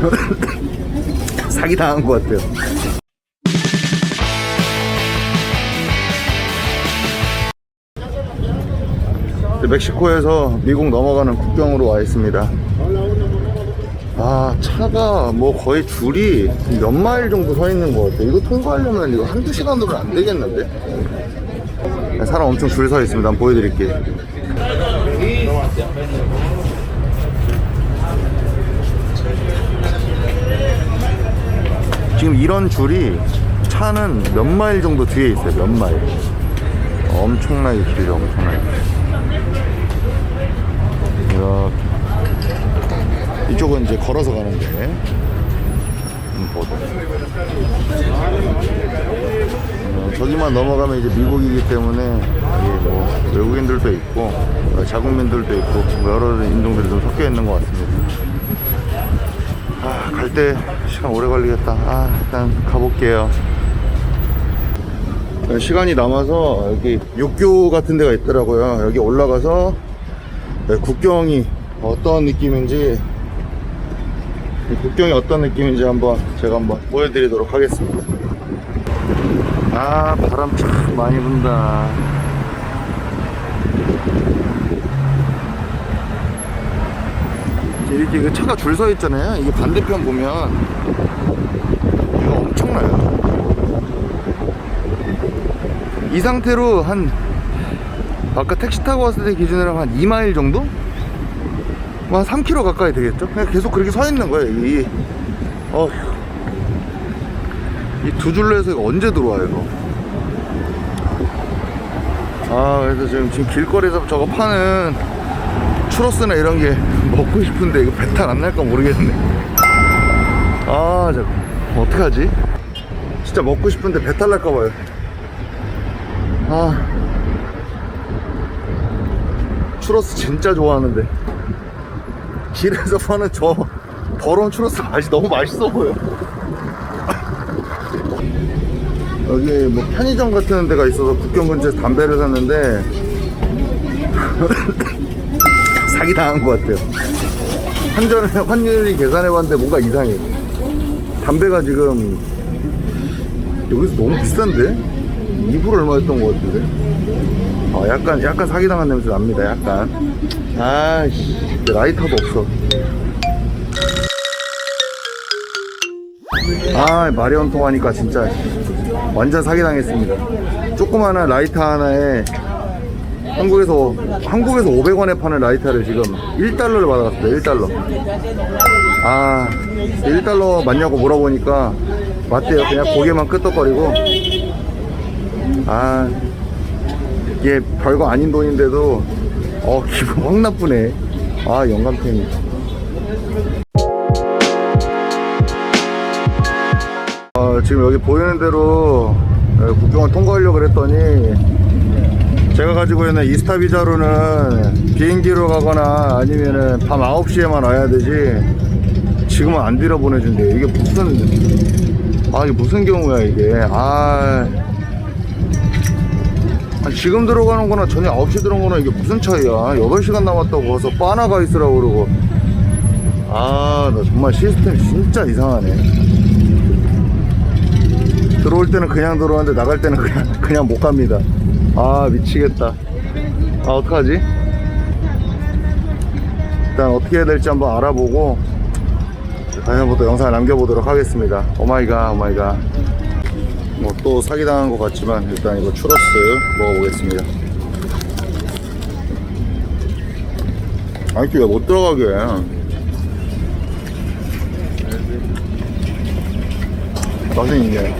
사기 당한 것 같아요. 멕시코에서 미국 넘어가는 국경으로 와 있습니다. 아, 차가 뭐 거의 줄이 몇 마일 정도 서 있는 것 같아요. 이거 통과하려면 이거 한두 시간으로는 안 되겠는데? 사람 엄청 줄 서 있습니다. 한번 보여드릴게요. 지금 이런 줄이 차는 몇 마일 정도 뒤에 있어요. 몇 마일. 엄청나게 길죠. 엄청나게. 이렇게. 이쪽은 이제 걸어서 가는데. 음, 보도. 어, 저기만 넘어가면 이제 미국이기 때문에 뭐 외국인들도 있고 어, 자국민들도 있고 뭐 여러 인종들이 좀 섞여 있는 것 같습니다. 아, 갈때 시간 오래 걸리겠다. 아, 일단 가볼게요. 시간이 남아서 여기 육교 같은 데가 있더라고요. 여기 올라가서 네, 국경이 어떤 느낌인지 이 국경이 어떤 느낌인지 한번 제가 한번 보여드리도록 하겠습니다. 아, 바람 참 많이 분다. 이렇게 그 차가 줄 서 있잖아요. 이게 반대편 보면 엄청나요. 이 상태로 한 아까 택시 타고 왔을 때 기준으로 한 2마일 정도? 뭐한 3km 가까이 되겠죠? 그냥 계속 그렇게 서 있는 거예요. 이, 어, 이두 줄로 해서 언제 들어와요, 이거? 아, 그래서 지금, 지금 길거리에서 저거 파는 추러스나 이런 게 먹고 싶은데 이거 배탈 안 날까 모르겠네. 아, 저, 어떡하지? 진짜 먹고 싶은데 배탈 날까 봐요. 아. 추러스 진짜 좋아하는데. 길에서 파는 저 더러운 추러스 맛이 너무 맛있어 보여. 여기 뭐 편의점 같은 데가 있어서 국경 근처에서 담배를 샀는데 사기 당한 것 같아요. 한전에 환율이 계산해 봤는데 뭔가 이상해. 담배가 지금 여기서 너무 비싼데? 2불 얼마였던 것 같은데? 아, 약간, 약간 사기당한 냄새 납니다, 약간. 아이씨, 라이터도 없어. 아, 마리온 통하니까 진짜 완전 사기당했습니다. 조그마한 라이터 하나에 한국에서, 한국에서 500원에 파는 라이터를 지금 1달러를 받아갔습니다, 1달러. 아, 1달러 맞냐고 물어보니까 맞대요. 그냥 고개만 끄덕거리고. 아, 이게 별거 아닌 돈인데도 어 기분 확 나쁘네 아 영감탱이 어, 지금 여기 보이는 대로 어, 국경을 통과하려고 그랬더니 제가 가지고 있는 이스타 비자로는 비행기로 가거나 아니면은 밤 9시에만 와야 되지 지금은 안 들여 보내준대요 이게 무슨 아 이게 무슨 경우야 이게? 아. 아니, 지금 들어가는 거나 저녁 9시 들어온 거나 이게 무슨 차이야? 8시간 남았다고 와서 빠나 가 있으라고 그러고. 아 나 정말 시스템 진짜 이상하네. 들어올 때는 그냥 들어왔는데 나갈 때는 그냥 그냥 못 갑니다. 아 미치겠다. 아 어떡하지? 일단 어떻게 해야 될지 한번 알아보고 또 영상을 남겨보도록 하겠습니다. 오마이갓 오마이갓. 뭐 또 사기당한 것 같지만 일단 이거 추러스 먹어보겠습니다. 아니 왜못 들어가게. 맛은 있네.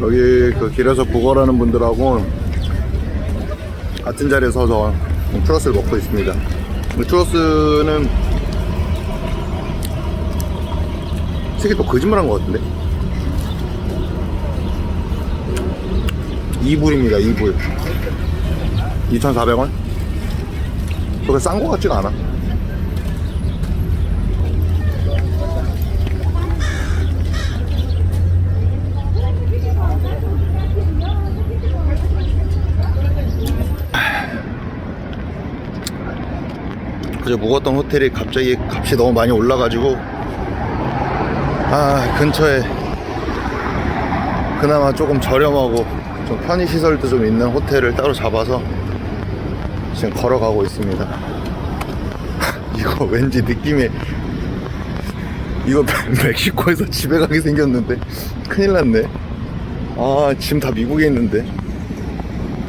여기 그 길에서 구걸하는 분들하고 같은 자리에 서서 추러스를 먹고 있습니다 이 추러스는 새끼 또 거짓말한 것 같은데? 2불입니다 2불. 2,400원? 그게 싼 것 같지가 않아 어제 묵었던 호텔이 갑자기 값이 너무 많이 올라가지고 아 근처에 그나마 조금 저렴하고 좀 편의 시설도 좀 있는 호텔을 따로 잡아서 지금 걸어가고 있습니다. 이거 왠지 느낌이 이거 멕시코에서 집에 가게 생겼는데 큰일 났네. 아 지금 다 미국에 있는데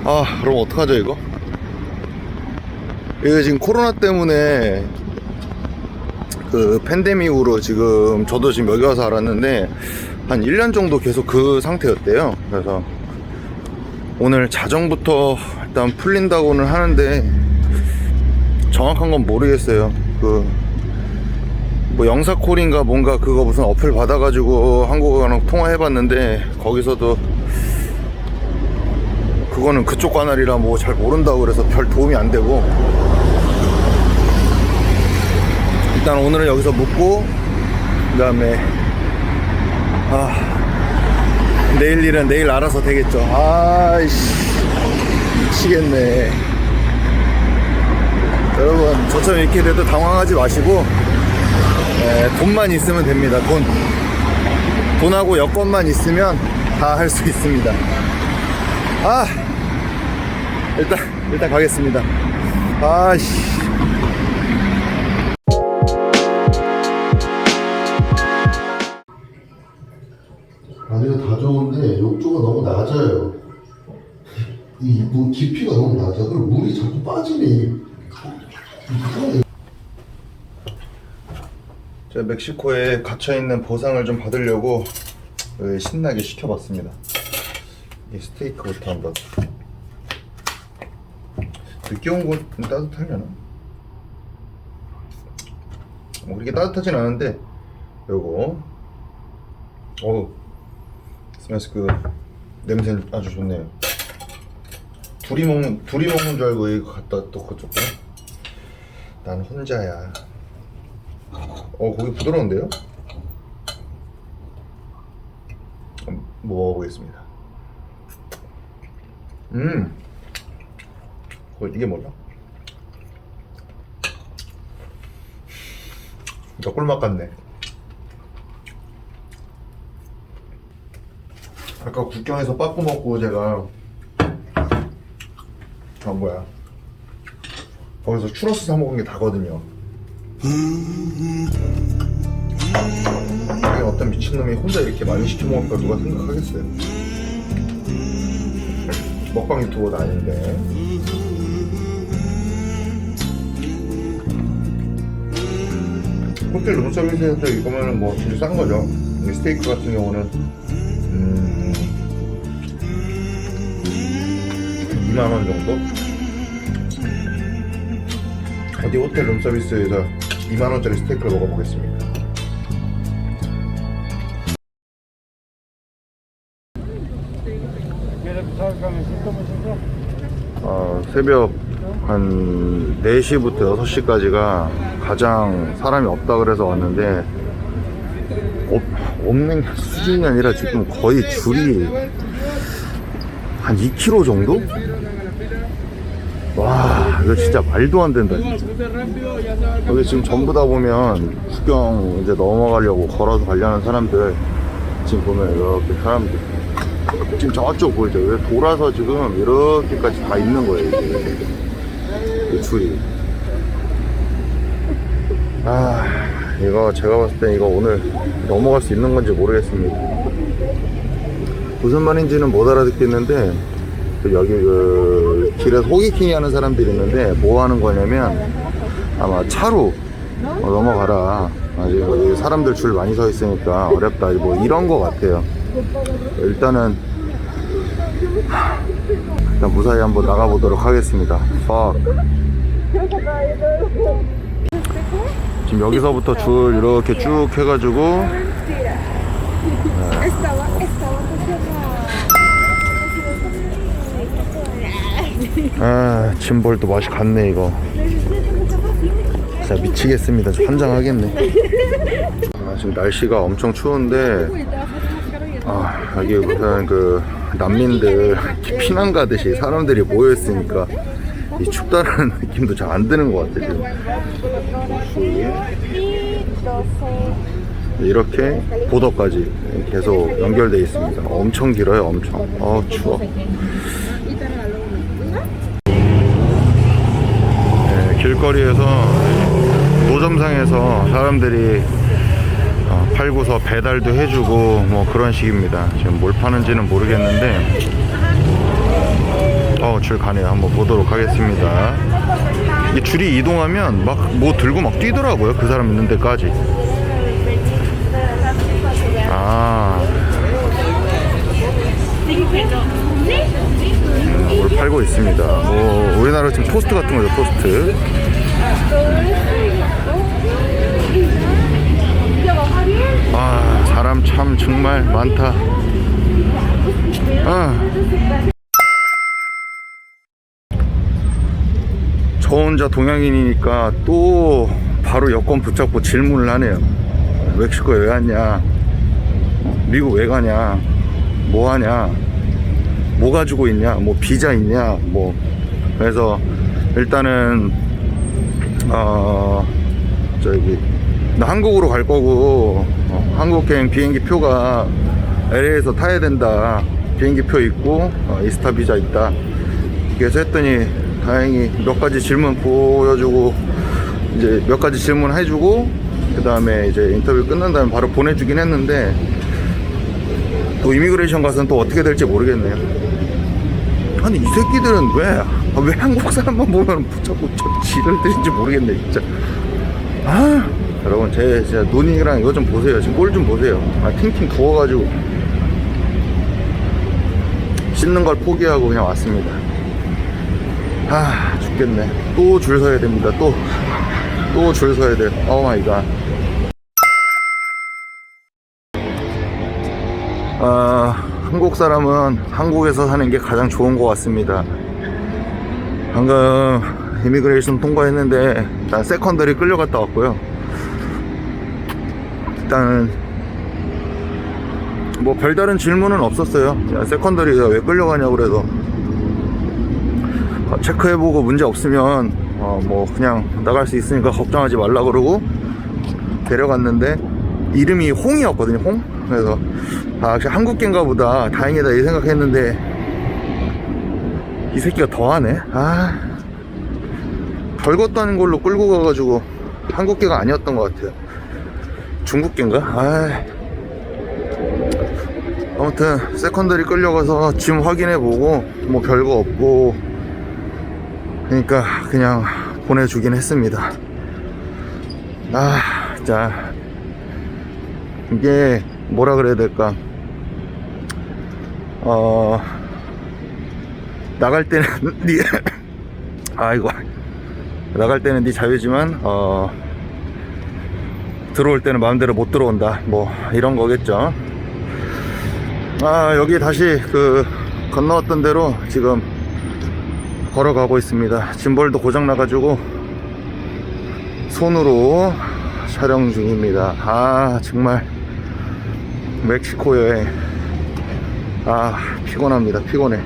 아 그럼 어떡하죠 이거? 이거 지금 코로나 때문에 그 팬데믹으로 지금 저도 지금 여기 와서 알았는데 한 1년 정도 계속 그 상태였대요. 그래서 오늘 자정부터 일단 풀린다고는 하는데 정확한 건 모르겠어요. 그 뭐 영사콜인가 뭔가 그거 무슨 어플 받아가지고 한국어랑 통화해봤는데 거기서도 그거는 그쪽 관할이라 뭐 잘 모른다고 그래서 별 도움이 안 되고. 일단 오늘은 여기서 묵고 그 다음에 아 내일 일은 내일 알아서 되겠죠. 아이씨 미치겠네. 여러분 저처럼 이렇게 돼도 당황하지 마시고 에, 돈만 있으면 됩니다 돈. 돈하고 여권만 있으면 다 할 수 있습니다. 아 일단 일단 가겠습니다 아씨 아니요 다 좋은데 욕조가 너무 낮아요. 이물 깊이가 너무 낮아. 그럼 물이 자꾸 빠지네. 제가 멕시코에 갇혀있는 보상을 좀 받으려고 어, 신나게 시켜봤습니다 이 스테이크부터 한번 늦게 온 건 따뜻하려나? 뭐 그렇게 따뜻하진 않은데 요거. 어우 스매스 그 냄새는 아주 좋네요. 둘이 먹는 둘이 먹는 줄 알고 이거 갖다 놓고 조금. 난 혼자야. 어 고기 부드러운데요? 먹어보겠습니다. 음 어, 이게 뭐야? 진짜 꿀맛 같네. 아까 국경에서 빠꾸 먹고 제가 저 뭐야? 거기서 추러스 사 먹은 게 다거든요. 여기 어떤 미친놈이 혼자 이렇게 많이 시켜 먹을까 누가 생각하겠어요? 먹방 유튜버도 아닌데 호텔 룸서비스에서 이거면은 뭐 진짜 싼 거죠. 이 스테이크 같은 경우는. 음. 2만 원 정도? 어디 호텔 룸서비스에서 2만 원짜리 스테이크를 먹어보겠습니다. 어, 새벽 한 4시부터 6시까지가 가장 사람이 없다 그래서 왔는데 없, 없는 수준이 아니라 지금 거의 줄이 한 2km 정도? 와 이거 진짜 말도 안 된다 진짜 여기 지금 전부 다 보면 국경 이제 넘어가려고 걸어서 가려는 사람들 지금 보면 이렇게 사람들 지금 저쪽 보이죠? 왜 돌아서 지금 이렇게까지 다 있는 거예요, 이게. 이 줄이. 아, 이거 제가 봤을 때 이거 오늘 넘어갈 수 있는 건지 모르겠습니다. 무슨 말인지는 못 알아듣겠는데, 그 여기 그 길에서 호기킹이 하는 사람들이 있는데, 뭐 하는 거냐면, 아마 차로 어, 넘어가라. 아직 여기 사람들 줄 많이 서 있으니까 어렵다. 뭐 이런 거 같아요. 일단은 일단 무사히 한번 나가보도록 하겠습니다. Fuck. 지금 여기서부터 줄 이렇게 쭉 해가지고 estaba 아 짐벌도 맛이 갔네 이거. 진짜 미치겠습니다. 저 환장하겠네. 아, 지금 날씨가 엄청 추운데 아 여기 무슨 그 난민들 피난 가듯이 사람들이 모여 있으니까 이 춥다는 느낌도 잘 안 드는 것 같아 지금. 이렇게 보더까지 계속 연결돼 있습니다. 엄청 길어요, 엄청. 어 추워. 네, 길거리에서 노점상에서 사람들이 어, 팔고서 배달도 해주고 뭐 그런 식입니다. 지금 뭘 파는지는 모르겠는데 어줄 가네요. 한번 보도록 하겠습니다. 이 줄이 이동하면 막 뭐 들고 막 뛰더라고요. 그 사람 있는 데까지. 아. 음, 뭘 팔고 있습니다. 뭐 우리나라 지금 토스트 같은 거죠, 토스트. 아, 사람 참 정말 많다. 아. 저 혼자 동양인이니까 또 바로 여권 붙잡고 질문을 하네요. 멕시코에 왜 왔냐? 미국 왜 가냐? 뭐 하냐? 뭐 가지고 있냐? 뭐 비자 있냐? 뭐 그래서 일단은 어 저기 나 한국으로 갈 거고 어, 한국행 비행기 표가 LA에서 타야 된다. 비행기 표 있고 어, 이스타 비자 있다. 그래서 했더니 다행히 몇 가지 질문 보여주고 이제 몇 가지 질문 해주고 그 다음에 이제 인터뷰 끝난 다음에 바로 보내주긴 했는데 또 이미그레이션 가서는 또 어떻게 될지 모르겠네요. 아니 이 새끼들은 왜, 아, 왜 한국 사람만 보면 붙잡고 저 지를 들인지 모르겠네 진짜. 아 여러분 제 진짜 눈이랑 이거 좀 보세요. 지금 꼴 좀 보세요. 아 팅팅 부어가지고 씻는 걸 포기하고 그냥 왔습니다. 아 죽겠네. 또 줄 서야 됩니다. 또 또 줄 서야 돼. 오 마이 갓. 아, 한국 사람은 한국에서 사는 게 가장 좋은 것 같습니다. 방금 이미그레이션 통과했는데 일단 세컨더리 끌려갔다 왔고요. 일단은 뭐 별다른 질문은 없었어요. 세컨더리가 왜 끌려가냐고 그래서 어, 체크해보고 문제 없으면 어, 뭐 그냥 나갈 수 있으니까 걱정하지 말라 그러고 데려갔는데 이름이 홍이었거든요. 홍. 그래서 아, 역시 한국계인가 보다. 다행이다 이 생각했는데 이 새끼가 더하네. 아, 별것도 아닌 걸로 끌고 가가지고 한국계가 아니었던 것 같아요. 중국계인가? 아. 아무튼 세컨더리 끌려가서 짐 확인해보고 뭐 별거 없고 그러니까 그냥 보내주긴 했습니다. 아, 자 이게 뭐라 그래야 될까? 어 나갈 때는 네 아이고 나갈 때는 네 자유지만 어 들어올 때는 마음대로 못 들어온다. 뭐 이런 거겠죠. 아 여기 다시 그 건너왔던 대로 지금 걸어가고 있습니다. 짐벌도 고장 나가지고 손으로 촬영 중입니다. 아 정말 멕시코 여행 아 피곤합니다. 피곤해.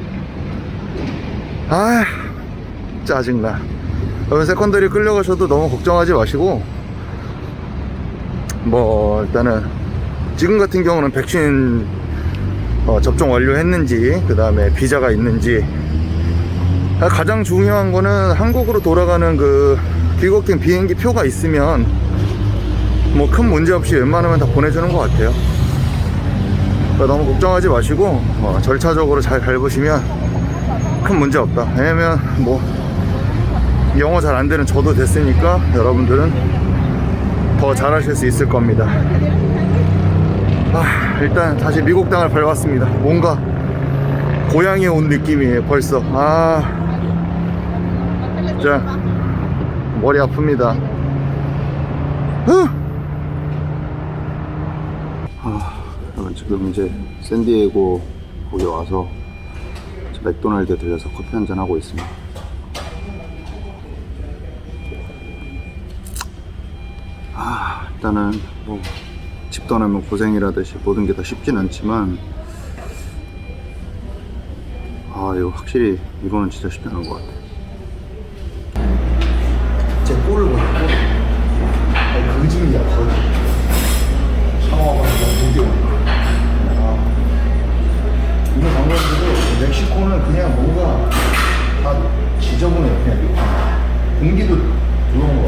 아 짜증나. 세컨더리 끌려가셔도 너무 걱정하지 마시고 뭐 일단은 지금 같은 경우는 백신 어, 접종 완료했는지 그 다음에 비자가 있는지 아, 가장 중요한 거는 한국으로 돌아가는 그 귀국행 비행기 표가 있으면 뭐 큰 문제 없이 웬만하면 다 보내주는 것 같아요. 그러니까 너무 걱정하지 마시고 어, 절차적으로 잘 밟으시면 큰 문제 없다. 왜냐면 뭐 영어 잘 안 되는 저도 됐으니까 여러분들은 더 잘하실 수 있을 겁니다. 아, 일단 다시 미국 땅을 밟았습니다. 뭔가 고향에 온 느낌이에요, 벌써. 아, 진짜 머리 아픕니다. 후! 아, 지금 이제 샌디에고 거기 와서 맥도날드에 들려서 커피 한 잔 하고 있습니다. 아, 일단은 뭐 집 떠나면 고생이라듯이 모든 게 다 쉽진 않지만 아 이거 확실히 이거는 진짜 쉽지 않은 것 같아 멕시코는 그냥 뭔가 다 지저분해요. 그냥 공기도 들어온 거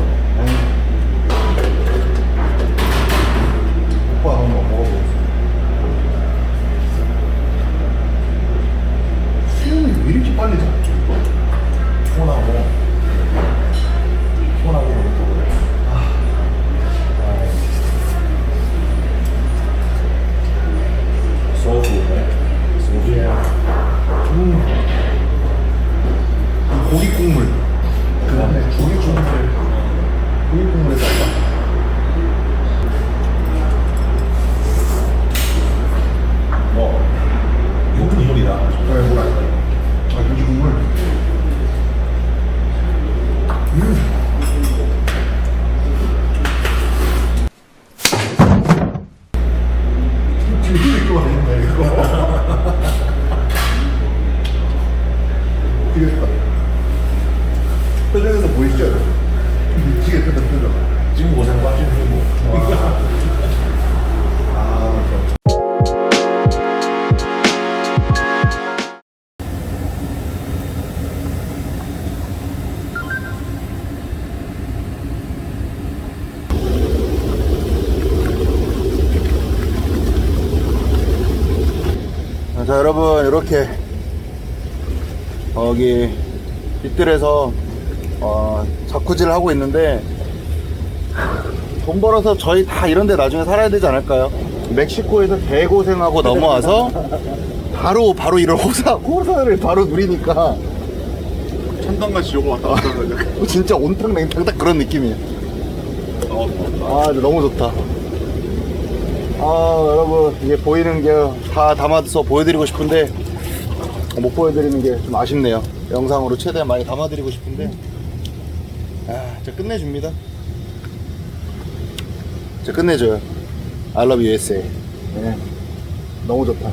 여기 빗들에서 어, 자쿠지를 하고 있는데 돈 벌어서 저희 다 이런데 나중에 살아야 되지 않을까요? 멕시코에서 개고생하고 넘어와서 바로 바로 이런 호사 호사를 바로 누리니까 천당같이 요거 왔다 갔다 하자. 진짜 온탕 냉탕 딱 그런 느낌이에요. 아 근데 너무 좋다. 아 여러분 이게 보이는 게 다 담아서 보여드리고 싶은데 못 보여드리는 게 좀 아쉽네요. 영상으로 최대한 많이 담아드리고 싶은데 아 진짜 끝내줍니다. 진짜 끝내줘요. I love USA. 네. 너무 좋다.